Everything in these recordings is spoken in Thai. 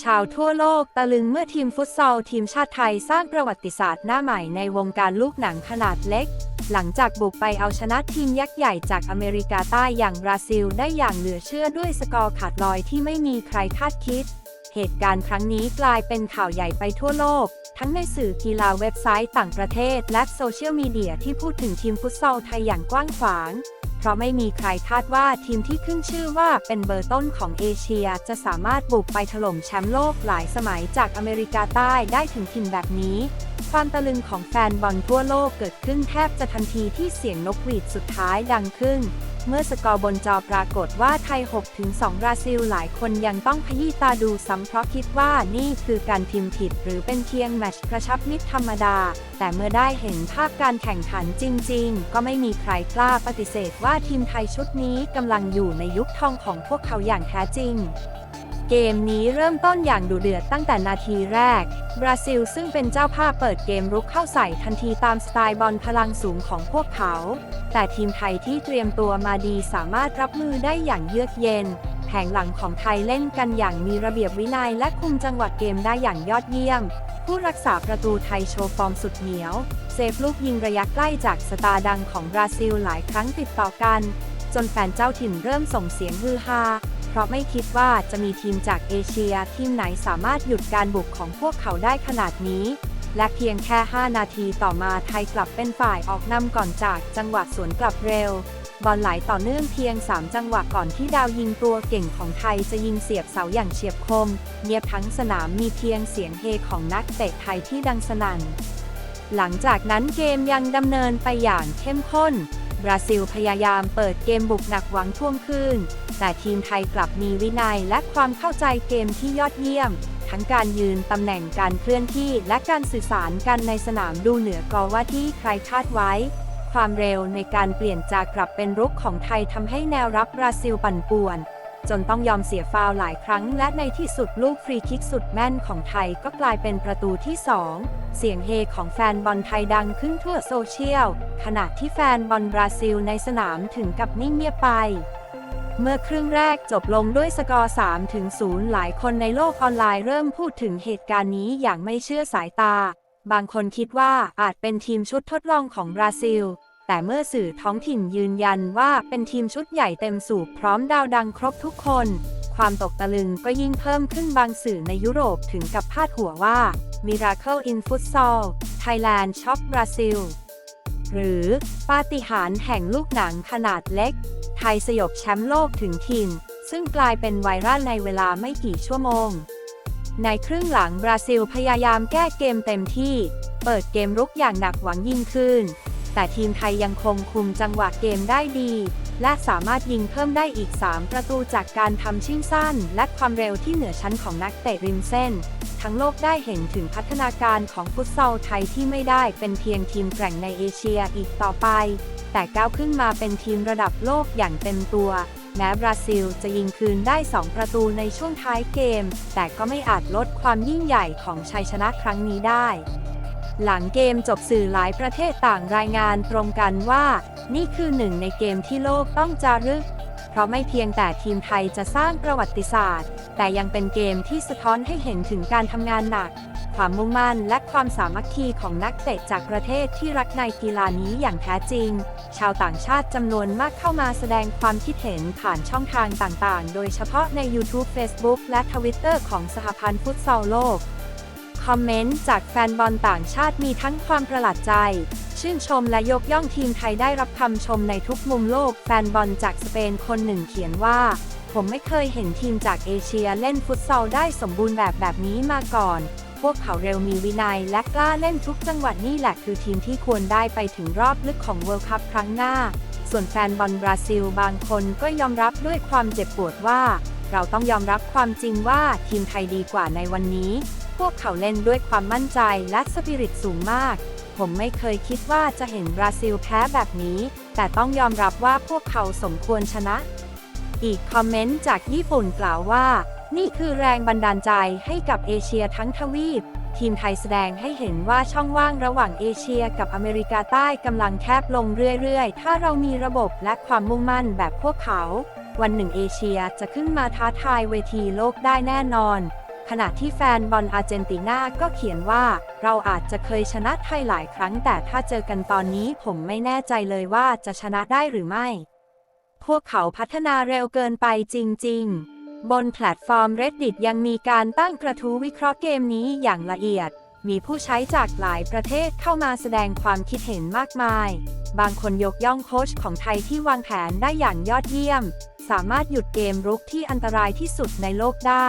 ชาวทั่วโลกตะลึงเมื่อทีมฟุตซอลทีมชาติไทยสร้างประวัติศาสตร์หน้าใหม่ในวงการลูกหนังขนาดเล็ก หลังจากบุกไปเอาชนะทีมยักษ์ใหญ่จากอเมริกาใต้อย่างบราซิลได้อย่างเหลือเชื่อด้วยสกอร์ขาดลอยที่ไม่มีใครคาดคิด เหตุการณ์ครั้งนี้กลายเป็นข่าวใหญ่ไปทั่วโลก ทั้งในสื่อกีฬาเว็บไซต์ต่างประเทศ และโซเชียลมีเดียที่พูดถึงทีมฟุตซอลไทยอย่างกว้างขวาง เพราะไม่มีใครคาดว่าทีมที่ขึ้นชื่อว่าเป็นเบอร์ต้นของเอเชียจะสามารถบุกไปถล่มแชมป์โลกหลายสมัยจากอเมริกาใต้ได้ถึงถิ่นแบบนี้ ความตะลึงของแฟนบอลทั่วโลกเกิดขึ้นแทบจะทันทีที่เสียงนกหวีดสุดท้ายดังขึ้น เมื่อสกอร์บนจอปรากฏว่าไทย 6-2 บราซิลหลายคนยังต้องพยี้ตาดูซ้ำเพราะคิดว่านี่คือการพิมพ์ผิดหรือเป็นเพียงแมตช์กระชับมิตรธรรมดา แต่เมื่อได้เห็นภาพการแข่งขันจริง ๆ ก็ไม่มีใครกล้าปฏิเสธว่าทีมไทยชุดนี้กำลังอยู่ในยุคทองของพวกเขาอย่างแท้จริง เกมนี้เริ่มต้นอย่างดุเดือดตั้งแต่นาทีแรก บราซิลซึ่งเป็นเจ้าภาพเปิดเกมรุกเข้าใส่ทันทีตามสไตล์บอลพลังสูงของพวกเขา แต่ทีมไทยที่เตรียมตัวมาดีสามารถรับมือได้อย่างเยือกเย็น แผงหลังของไทยเล่นกันอย่างมีระเบียบวินัยและคุมจังหวะเกมได้อย่างยอดเยี่ยม ผู้รักษาประตูไทยโชว์ฟอร์มสุดเหนียว เซฟลูกยิงระยะใกล้จากสตาร์ดังของบราซิลหลายครั้งติดต่อกัน จนแฟนเจ้าถิ่นเริ่มส่งเสียงฮือฮา เพราะไม่คิดว่าจะมีทีมจากเอเชียทีมไหนสามารถหยุดการบุกของพวกเขาได้ขนาดนี้ และเพียงแค่ 5 นาทีต่อมาไทยกลับเป็นฝ่ายออกนำก่อนจากจังหวะสวนกลับเร็ว บอลไหลต่อเนื่องเพียง 3 จังหวะก่อนที่ดาวยิงตัวเก่งของไทยจะยิงเสียบเสาอย่างเฉียบคม เงียบทั้งสนามมีเพียงเสียงเฮของนักเตะไทยที่ดังสนั่นหลังจากนั้นเกมยังดำเนินไปอย่างเข้มข้น บราซิลพยายามเปิดเกมบุกหนักหวังท่วงคืนแต่ทีมไทยกลับมีวินัยและความเข้าใจเกมที่ยอดเยี่ยม ทั้งการยืนตำแหน่งการเคลื่อนที่และการสื่อสารกันในสนามดูเหนือกว่าที่ใครคาดไว้ ความเร็วในการเปลี่ยนจากกลับเป็นรุกของไทยทำให้แนวรับบราซิลปั่นป่วน จนต้องยอมเสียฟาวหลายครั้ง และในที่สุดลูกฟรีคิกสุดแม่นของไทยก็กลายเป็นประตูที่2 เสียงเฮของแฟนบอลไทยดังขึ้นทั่วโซเชียล ขณะที่แฟนบอลบราซิลในสนามถึงกับนิ่งเงียบไป เมื่อครึ่งแรกจบลงด้วยสกอร์3ถึง0หลายคนในโลกออนไลน์เริ่มพูดถึงเหตุการณ์นี้อย่างไม่เชื่อสายตา บางคนคิดว่าอาจเป็นทีมชุดทดลองของบราซิล แต่เมื่อสื่อท้องถิ่นยืนยันว่าเป็นทีมชุดใหญ่เต็มสูบพร้อมดาวดังครบทุกคน ความตกตะลึงก็ยิ่งเพิ่มขึ้นบางสื่อในยุโรปถึงกับพาดหัวว่า Miracle in Futsal Thailand Shock Brazil หรือปาฏิหาริย์แห่งลูกหนังขนาดเล็ก ไทยสยบแชมป์โลกถึงถิ่น ซึ่งกลายเป็นไวรัลในเวลาไม่กี่ชั่วโมง ในครึ่งหลังบราซิลพยายามแก้เกมเต็มที่ เปิดเกมรุกอย่างหนักหวังยิ่งขึ้น แต่ทีมไทยยังคงคุมจังหวะเกมได้ดี และสามารถยิงเพิ่มได้อีก 3 ประตูจากการทำชิ่งสั้น และความเร็วที่เหนือชั้นของนักเตะริมเส้น ทั้งโลกได้เห็นถึงพัฒนาการของฟุตซอลไทยที่ไม่ได้เป็นเพียงทีมแกร่งในเอเชียอีกต่อไป แต่ก้าวขึ้นมาเป็นทีมระดับโลกอย่างเต็มตัวแม้บราซิลจะยิงคืนได้ 2 ประตูในช่วงท้ายเกม แต่ก็ไม่อาจลดความยิ่งใหญ่ของชัยชนะครั้งนี้ได้ หลังเกมจบสื่อหลายประเทศต่างรายงานตรงกันว่า นี่คือหนึ่งในเกมที่โลกต้องจารึก เพราะไม่เพียงแต่ทีมไทยจะสร้างประวัติศาสตร์ แต่ยังเป็นเกมที่สะท้อนให้เห็นถึงการทำงานหนัก ความมุ่งมั่นและความสามัคคีของนักเตะจากประเทศที่รักในกีฬานี้อย่างแท้จริง ชาวต่างชาติจำนวนมากเข้ามาแสดงความคิดเห็นผ่านช่องทางต่างๆ โดยเฉพาะใน YouTube Facebook และ Twitter ของสหพันธ์ฟุตซอลโลก คอมเมนต์จากแฟนบอลต่างชาติมีทั้งความประหลาดใจ ชื่นชมและยกย่องทีมไทยได้รับคำชมในทุกมุมโลก แฟนบอลจากสเปนคนหนึ่งเขียนว่า ผมไม่เคยเห็นทีมจากเอเชียเล่นฟุตซอลได้สมบูรณ์แบบแบบนี้มาก่อน พวกเขาเร็วมีวินัยและกล้าเล่นทุกจังหวัดนี่แหละคือทีมที่ควรได้ไปถึงรอบลึกของเวิลด์คัพครั้งหน้า ส่วนแฟนบอลบราซิลบางคนก็ยอมรับด้วยความเจ็บปวดว่า เราต้องยอมรับความจริงว่าทีมไทยดีกว่าในวันนี้ พวกเขาเล่นด้วยความมั่นใจและสปิริตสูงมาก ผมไม่เคยคิดว่าจะเห็นบราซิลแพ้แบบนี้ แต่ต้องยอมรับว่าพวกเขาสมควรชนะ อีกคอมเมนต์จากญี่ปุ่นกล่าวว่า นี่คือแรงบันดาลใจให้กับเอเชียทั้งทวีป ทีมไทยแสดงให้เห็นว่าช่องว่างระหว่างเอเชียกับอเมริกาใต้กำลังแคบลงเรื่อยๆ ถ้าเรามีระบบและความมุ่งมั่นแบบพวกเขา วันหนึ่งเอเชียจะขึ้นมาท้าทายเวทีโลกได้แน่นอน ขณะที่แฟนบอลอาร์เจนตินาก็เขียนว่า เราอาจจะเคยชนะไทยหลายครั้ง แต่ถ้าเจอกันตอนนี้ผมไม่แน่ใจเลยว่าจะชนะได้หรือไม่ พวกเขาพัฒนาเร็วเกินไปจริง ๆ บนแพลตฟอร์ม Reddit ยังมีการตั้งกระทู้วิเคราะห์เกมนี้อย่างละเอียด มีผู้ใช้จากหลายประเทศเข้ามาแสดงความคิดเห็นมากมาย บางคนยกย่องโค้ชของไทยที่วางแผนได้อย่างยอดเยี่ยม สามารถหยุดเกมรุกที่อันตรายที่สุดในโลกได้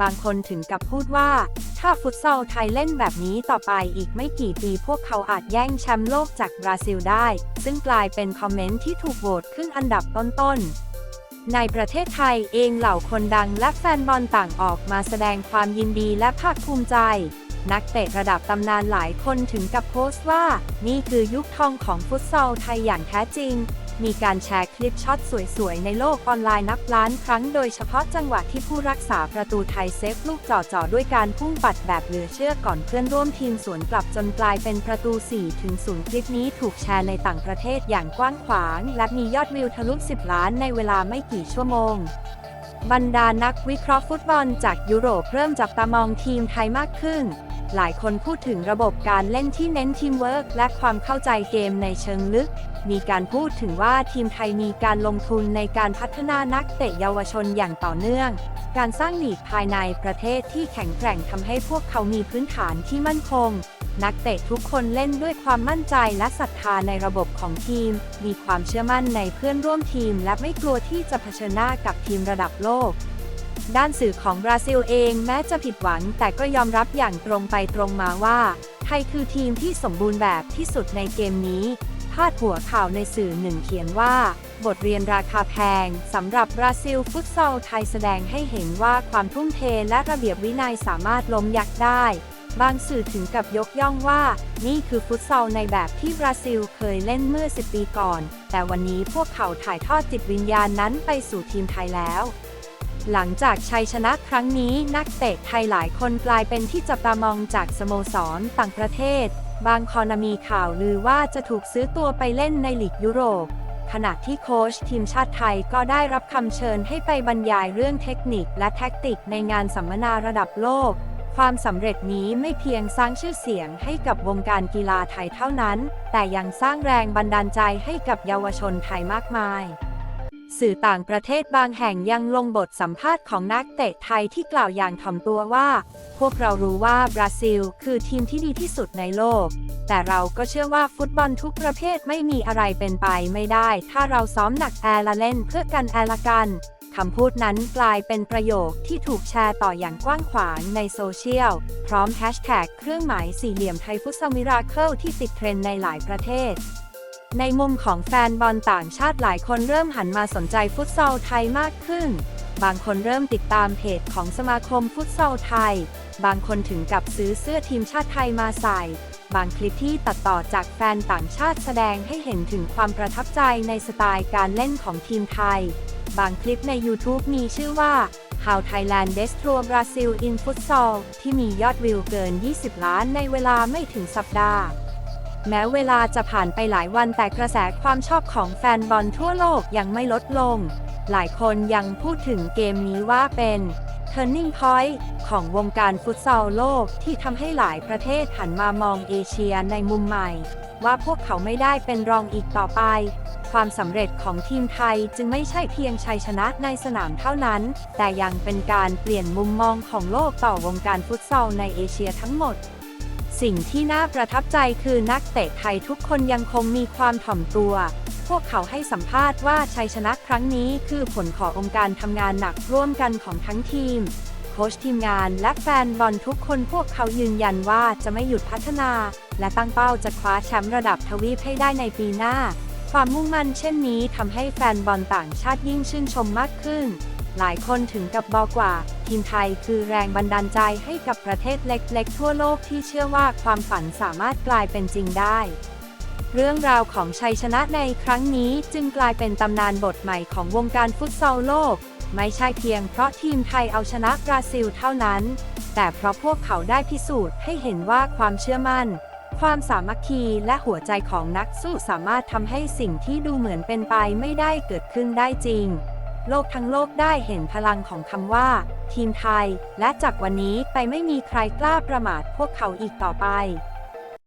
บางคนถึงกับพูดว่า ถ้าฟุตซอลไทยเล่นแบบนี้ต่อไปอีกไม่กี่ปีพวกเขาอาจแย่งแชมป์โลกจากบราซิลได้ ซึ่งกลายเป็นคอมเมนต์ที่ถูกโหวตขึ้นอันดับต้นๆในประเทศไทยเองเหล่าคนดังและแฟนบอลต่างออกมาแสดงความยินดีและภาคภูมิใจ นักเตะระดับตำนานหลายคนถึงกับโพสต์ว่า นี่คือยุคทองของฟุตซอลไทยอย่างแท้จริง มีการแชร์คลิปช็อตสวยๆ ในโลกออนไลน์นับล้านครั้งโดยเฉพาะจังหวะที่ผู้รักษาประตูไทยเซฟลูกจ่อๆ ด้วยการพุ่งปัดแบบเหลือเชื่อก่อนเพื่อนร่วมทีมสวนกลับจนกลายเป็นประตู 4 ถึง 0 คลิปนี้ถูกแชร์ในต่างประเทศอย่างกว้างขวาง และมียอดวิวทะลุ 10 ล้านในเวลาไม่กี่ชั่วโมงบรรดานักวิเคราะห์ฟุตบอลจากยุโรปเริ่มจับตามองทีมไทยมากขึ้น หลายคนพูดถึงระบบการเล่นที่เน้นทีมเวิร์กและความเข้าใจเกมในเชิงลึก มีการพูดถึงว่าทีมไทยมีการลงทุนในการพัฒนานักเตะเยาวชนอย่างต่อเนื่อง การสร้างหลีกภายในประเทศที่แข็งแกร่งทำให้พวกเขามีพื้นฐานที่มั่นคง นักเตะทุกคนเล่นด้วยความมั่นใจและศรัทธาในระบบของทีม มีความเชื่อมั่นในเพื่อนร่วมทีม และไม่กลัวที่จะเผชิญหน้ากับทีมระดับโลกด้านสื่อของบราซิลเองแม้จะผิดหวัง แต่ก็ยอมรับอย่างตรงไปตรงมาว่า ไทยคือทีมที่สมบูรณ์แบบที่สุดในเกมนี้ พาดหัวข่าวในสื่อหนึ่งเขียนว่า บทเรียนราคาแพงสำหรับบราซิลฟุตซอลไทยแสดงให้เห็นว่าความทุ่มเทและระเบียบวินัยสามารถล้มยักษ์ได้ บางสื่อถึงกับยกย่องว่า นี่คือฟุตซอลในแบบที่บราซิลเคยเล่นเมื่อ 10 ปีก่อน แต่วันนี้พวกเขาถ่ายทอดจิตวิญญาณนั้นไปสู่ทีมไทยแล้วหลังจากชัยชนะครั้งนี้นักเตะไทยหลายคนกลายเป็นที่จับตามองจากสโมสรต่างประเทศ บางคอนามีข่าวลือว่าจะถูกซื้อตัวไปเล่นในลีกยุโรป ขณะที่โค้ชทีมชาติไทยก็ได้รับคำเชิญให้ไปบรรยายเรื่องเทคนิคและแท็กติกในงานสัมมนาระดับโลก ความสำเร็จนี้ไม่เพียงสร้างชื่อเสียงให้กับวงการกีฬาไทยเท่านั้น แต่ยังสร้างแรงบันดาลใจให้กับเยาวชนไทยมากมาย สื่อต่างประเทศบางแห่งยังลงบทสัมภาษณ์ของนักเตะไทยที่กล่าวอย่างถ่อมตัวว่า พวกเรารู้ว่าบราซิล คือทีมที่ดีที่สุดในโลก แต่เราก็เชื่อว่าฟุตบอลทุกประเภทไม่มีอะไรเป็นไปไม่ได้ ถ้าเราซ้อมหนักแอร์ละเล่นเพื่อกันแอร์ละกันคำพูดนั้นกลายเป็นประโยคที่ถูกแชร์ต่ออย่างกว้างขวางในโซเชียล พร้อมแฮชแท็กเครื่องหมายสี่เหลี่ยมไทยฟุตซอลมิราเคิลที่ติดเทรนด์ในหลายประเทศ ในมุมของแฟนบอลต่างชาติหลายคนเริ่มหันมาสนใจฟุตซอลไทยมากขึ้น บางคนเริ่มติดตามเพจของสมาคมฟุตซอลไทย บางคนถึงกับซื้อเสื้อทีมชาติไทยมาใส่ บางคลิปที่ตัดต่อจากแฟนต่างชาติแสดงให้เห็นถึงความประทับใจในสไตล์การเล่นของทีมไทย บางคลิปใน YouTube มีชื่อว่า How Thailand Destroy Brazil in Futsal ที่มียอดวิวเกิน 20 ล้านในเวลาไม่ถึงสัปดาห์ แม้เวลาจะผ่านไปหลายวันแต่กระแสความชอบของแฟนบอลทั่วโลกยังไม่ลดลง หลายคนยังพูดถึงเกมนี้ว่าเป็น turning point ของวงการฟุตซอลโลกที่ทำให้หลายประเทศหันมามองเอเชียในมุมใหม่ ว่าพวกเขาไม่ได้เป็นรองอีกต่อไป ความสำเร็จของทีมไทยจึงไม่ใช่เพียงชัยชนะในสนามเท่านั้น แต่ยังเป็นการเปลี่ยนมุมมองของโลกต่อวงการฟุตซอลในเอเชียทั้งหมด สิ่งที่น่าประทับใจคือนักเตะไทยทุกคนยังคงมีความถ่อมตัว พวกเขาให้สัมภาษณ์ว่าชัยชนะครั้งนี้คือผลขององค์การทำงานหนักร่วมกันของทั้งทีม โค้ชทีมงานและแฟนบอลทุกคนพวกเขายืนยันว่าจะไม่หยุดพัฒนา และตั้งเป้าจะคว้าแชมป์ระดับทวีปให้ได้ในปีหน้า ความมุ่งมั่นเช่นนี้ทำให้แฟนบอลต่างชาติยิ่งชื่นชมมากขึ้น หลายคนถึงกับบอกว่า ทีมไทยคือแรงบันดาลใจให้กับประเทศเล็กๆ ทั่วโลกที่เชื่อว่าความฝันสามารถกลายเป็นจริงได้ เรื่องราวของชัยชนะในครั้งนี้จึงกลายเป็นตำนานบทใหม่ของวงการฟุตซอลโลก ไม่ใช่เพียงเพราะทีมไทยเอาชนะบราซิลเท่านั้น แต่เพราะพวกเขาได้พิสูจน์ให้เห็นว่าความเชื่อมั่นความสามัคคีและหัวใจของนักสู้สามารถทำให้สิ่งที่ดูเหมือนเป็นไปไม่ได้เกิดขึ้นได้จริง โลกทั้งโลกได้เห็นพลังของคำว่า ทีมไทย และจากวันนี้ไปไม่มีใครกล้าประมาทพวกเขาอีกต่อไป